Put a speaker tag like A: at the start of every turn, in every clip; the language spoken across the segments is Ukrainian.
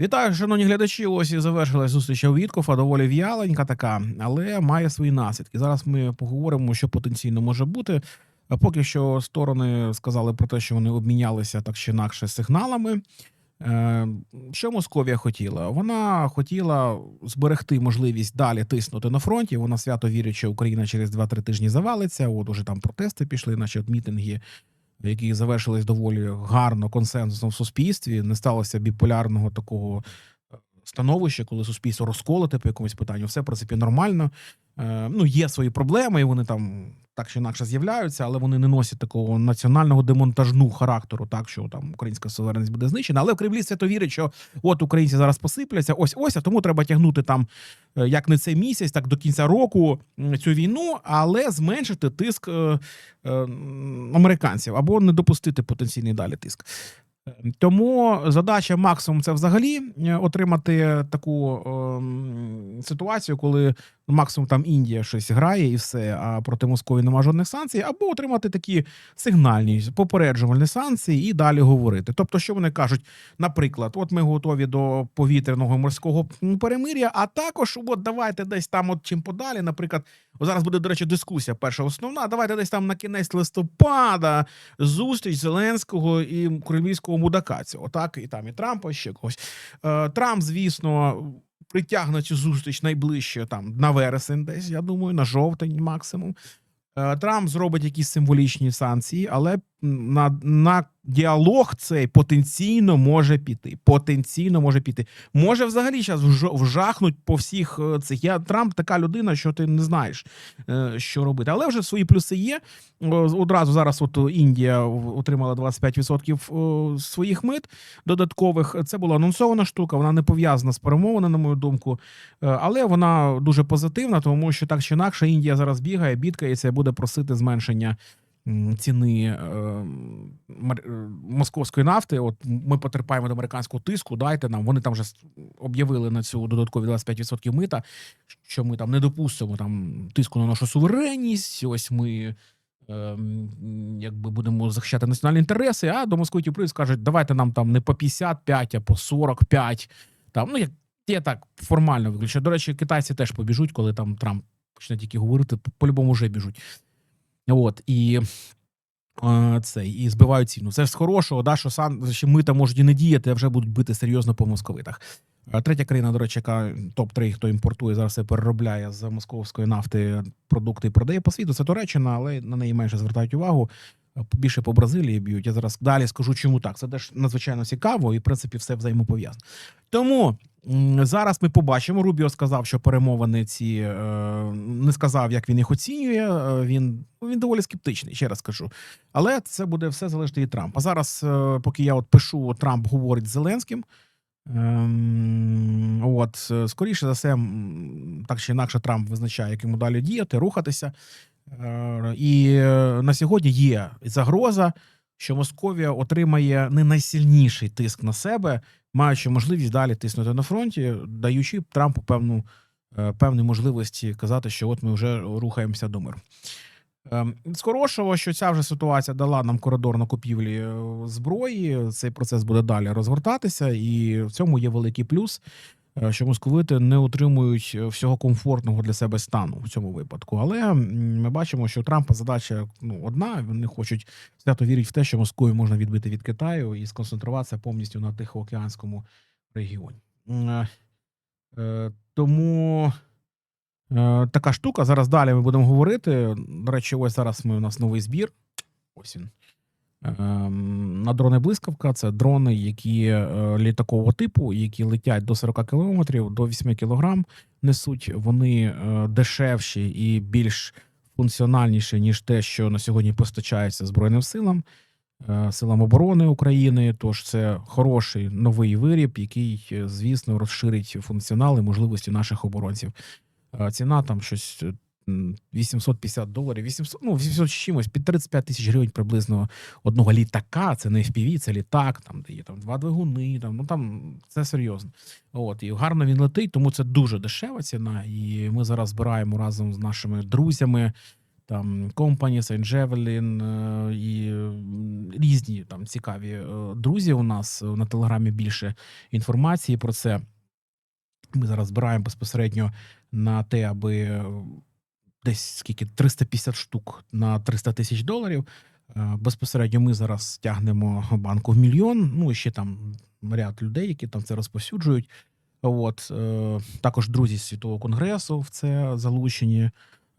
A: Вітаю, шановні глядачі. Ось і завершилась зустріч у Віткофа, доволі в'яленька така, але має свої наслідки. Зараз ми поговоримо, що потенційно може бути. Поки що сторони сказали про те, що вони обмінялися так чи інакше сигналами. Е, Що Московія хотіла? Вона хотіла зберегти можливість далі тиснути на фронті. Вона свято вірить, що Україна через 2-3 тижні завалиться. От уже там протести пішли, наче от мітинги, які завершились доволі гарно консенсусом в суспільстві. Не сталося біполярного такого е, становища, коли суспільство розколоте по якомусь питанню. Все в принципі нормально. Е, Ну, є свої проблеми, і вони там так чи інакше з'являються, але вони не носять такого національного демонтажну характеру, так що там українська суверенність буде знищена. Але в Кремлі свято вірить, що от українці зараз посипляться, ось ось, а тому треба тягнути там е, як не цей місяць, так до кінця року цю війну, але зменшити тиск е, е, американців або не допустити потенційний далі тиск. Е, Тому задача максимум це взагалі е, отримати таку ем, ситуацію, коли максимум там Індія щось грає і все, а проти Московії немає жодних санкцій, або отримати такі сигнальні попереджувальні санкції і далі говорити. Тобто, що вони кажуть, наприклад, от ми готові до повітряного морського перемир'я, а також от давайте десь там, от чим подалі, наприклад, зараз буде, до речі, дискусія перша основна. Давайте десь там на кінець листопада зустріч Зеленського і кремлівського мудака цього, так і там і Трампа, ще когось. Е, Трамп, звісно, притягне цю зустріч найближче там на вересень, десь я думаю, на жовтень максимум. Е, Трамп зробить якісь символічні санкції, але на, на діалог цей потенційно може піти. Потенційно може піти. Може взагалі зараз вжахнуть по всіх е, цих. Я Трамп така людина, що ти не знаєш, е, що робити. Але вже свої плюси є. Одразу зараз от Індія отримала 25% своїх мит додаткових. Це була анонсована штука. Вона не пов'язана з перемовинами, на мою думку. Е, Але вона дуже позитивна, тому що так чи інакше Індія зараз бігає, бідкається буде просити зменшення ціни е, е, московської нафти. От ми потерпаємо до американського тиску. Дайте нам. Вони там вже об'явили на цю додаткові 25% мита, що ми там не допустимо там тиску на нашу суверенність. Ось ми. ем, Якби будемо захищати національні інтереси, а до московитів плюс скажуть, давайте нам там не по 55, а по 45. Там, ну, як я так формально виключаю. До речі, китайці теж побіжуть, коли там Трамп почне тільки говорити, по-любому вже біжуть. От і це, і збивають ціну. Це ж з хорошого, да, що сам що мита можуть і не діяти, а вже будуть бити серйозно по московитах. Третя країна, до речі, яка топ-3, хто імпортує зараз все переробляє з московської нафти продукти і продає по світу. Це Туреччина, але на неї менше звертають увагу. Більше по Бразилії б'ють. Я зараз далі скажу, чому так. Це теж надзвичайно цікаво, і в принципі все взаємопов'язано. Тому зараз ми побачимо. Рубіо сказав, що перемовини ці е, не сказав, як він їх оцінює. Е, Він він доволі скептичний, ще раз скажу. Але це буде все залежати від Трампа. Зараз, е, поки я от пишу, Трамп говорить з Зеленським. Ем, от, скоріше за все, так чи інакше, Трамп визначає, як йому далі діяти, рухатися. І на сьогодні є загроза, що Московія отримає не найсильніший тиск на себе, маючи можливість далі тиснути на фронті, даючи Трампу певну е, певні можливості казати, що от ми вже рухаємося до миру. Ем, З хорошого, що ця вже ситуація дала нам коридор на купівлі е, зброї. Цей процес буде далі розгортатися, і в цьому є великий плюс, що московити не отримують е, всього комфортного для себе стану в цьому випадку. Але ми бачимо, що у Трампа задача ну одна. Вони хочуть свято вірить в те, що Москву можна відбити від Китаю і сконцентруватися повністю на Тихоокеанському регіоні. Е, е, Тому. Е, така штука. Зараз далі ми будемо говорити. До речі, ось зараз ми у нас новий збір. Ось він. Ем, На дрони блискавка це дрони, які е, літакового типу, які летять до 40 кілометрів, до 8 кілограм несуть. Вони е, дешевші і більш функціональніші, ніж те, що на сьогодні постачається Збройним силам, е, силам оборони України. Тож це хороший новий виріб, який, звісно, розширить функціонал і можливості наших оборонців. Ціна там щось 850 доларів, 800, ну, 800 з чимось, під 35 тисяч гривень приблизно одного літака. Це не FPV, це літак, там, де є там два двигуни, там, ну там це серйозно. От, і гарно він летить, тому це дуже дешева ціна. І ми зараз збираємо разом з нашими друзями там Javelin е, і різні там цікаві е, друзі. У нас е, на телеграмі більше інформації про це. Ми зараз збираємо безпосередньо на те, аби десь скільки 350 штук на 300 тисяч доларів. Е, Безпосередньо ми зараз тягнемо банку в мільйон. Ну і ще там ряд людей, які там це розповсюджують. От е, також друзі світового конгресу в це залучені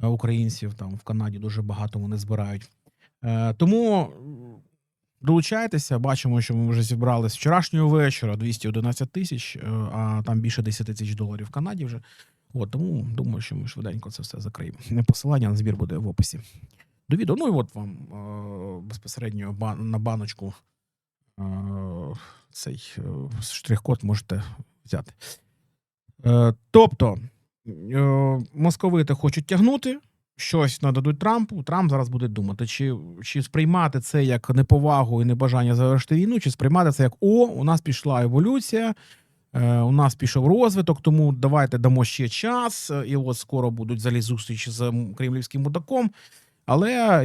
A: е, українців. Там в Канаді дуже багато вони збирають. Тому долучайтеся. Бачимо, що ми вже зібрали з вчорашнього вечора 211 тисяч, а там більше 10 тисяч доларів в Канаді вже. От тому думаю, що ми швиденько це все закриємо. Посилання на збір буде в описі до відео. Ну і от вам е, безпосередньо ба- на баночку е, цей е, штрих-код можете взяти. Е, тобто, е, московити хочуть тягнути, щось нададуть Трампу. Трамп зараз буде думати, чи, чи сприймати це як неповагу і небажання завершити війну, чи сприймати це як о, у нас пішла еволюція. Е, У нас пішов розвиток, тому давайте дамо ще час. е, І от скоро будуть взагалі зустрічі з кремлівським мудаком. Але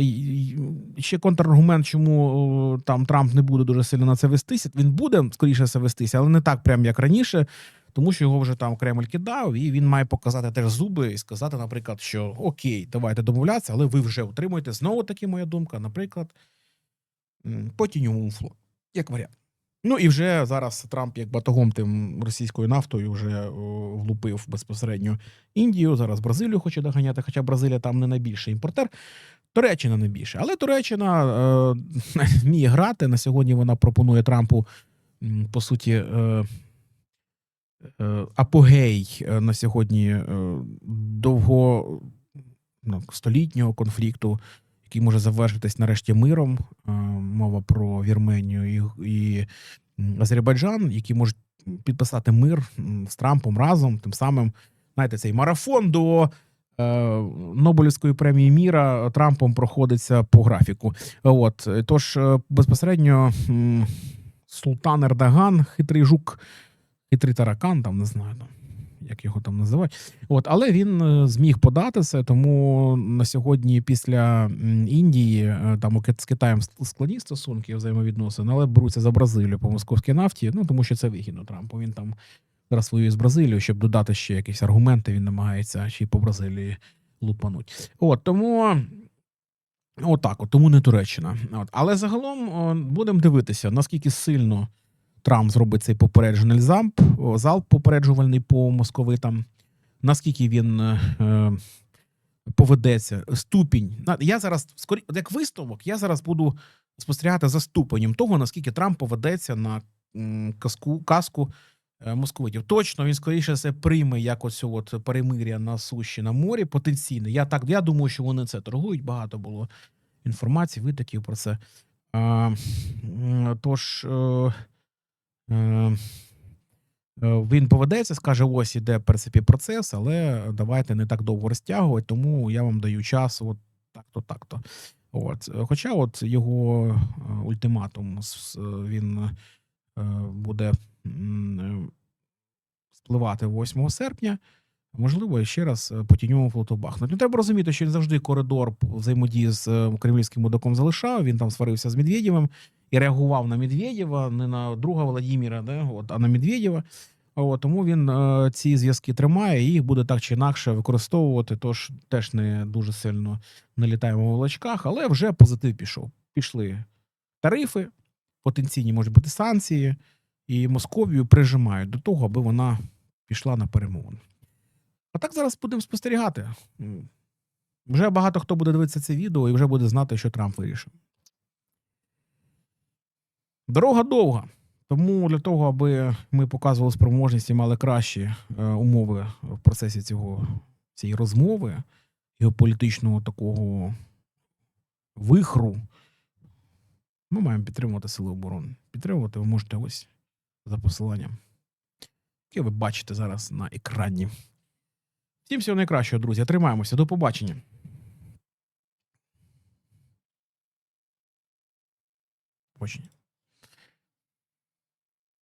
A: ще контраргумент, чому там Трамп не буде дуже сильно на це вестися. Він буде скоріше вестися, але не так прям як раніше, тому що його вже там Кремль кидав, і він має показати теж зуби і сказати, наприклад, що окей, давайте домовлятися, але ви вже утримуєте. Знову таки моя думка, наприклад, по тіньовому флоту, як варіант. Ну і вже зараз Трамп, як батогом тим російською нафтою, вже о, влупив безпосередньо Індію. Зараз Бразилію хоче доганяти, хоча Бразилія там не найбільший імпортер. Туреччина не більше. Але Туреччина е, вміє грати. На сьогодні вона пропонує Трампу, по суті, е, е, апогей е, на сьогодні е, довго ну, столітнього конфлікту, який може завершитись нарешті миром. Е, мова про Вірменію і, і Азербайджан, які можуть підписати мир з Трампом разом. Тим самим, знаєте, цей марафон до е, Нобелівської премії міра Трампом проходиться по графіку. От тож е, безпосередньо Султан Ердоган, хитрий жук, хитрий таракан, там не знаю там. Як його там називають, от але він е, зміг подати це, тому на сьогодні, після Індії, е, там з Китаєм складні стосунки взаємовідносини, але беруться за Бразилію по московській нафті. Ну тому що це вигідно Трампу. Він там зараз воює з Бразилією, щоб додати ще якісь аргументи. Він намагається ще й по Бразилії лупануть. От тому. Отак, от, тому не Туреччина. От. Але загалом будемо дивитися, наскільки сильно Трамп зробить цей попереджений замп, залп попереджувальний по московитам, наскільки він е, е, поведеться, ступінь. Я зараз, скорі, як висновок, я зараз буду спостерігати за ступенем того, наскільки Трамп поведеться на казку, казку е, московитів. Точно він скоріше все прийме як оцю от перемир'я на суші на морі потенційно. Я так я думаю, що вони це торгують. Багато було інформації, витоків про це. Тож е, е, е, він поведеться, скаже: ось іде принципі процес, але давайте не так довго розтягувати, тому я вам даю час, от так-то, так-то. От. Хоча от його е, ультиматум він е, буде е, спливати 8 серпня. Можливо, ще раз е, по тіньовому флоту бахнуть. Ну, треба розуміти, що він завжди коридор взаємодії з е, кремлівським мудаком залишав. Він там сварився з Медведєвим і реагував на Медведєва, не на друга Владіміра, да, от, а на Медведєва. От, тому він е, ці зв'язки тримає і їх буде так чи інакше використовувати. Тож теж не дуже сильно не літаємо в волочках, але вже позитив пішов. Пішли тарифи, потенційні можуть бути санкції, і Московію прижимають до того, аби вона пішла на перемовини. А так зараз будемо спостерігати. Вже багато хто буде дивитися це відео і вже буде знати, що Трамп вирішив. Дорога довга. Тому для того, аби ми показували спроможність і мали кращі е, умови в процесі цього, цієї розмови, геополітичного такого вихру, ми маємо підтримувати Сили оборони. Підтримувати ви можете ось за посиланням, яке ви бачите зараз на екрані. Всім всього найкращого, друзі. Тримаємося. До побачення. Побачення.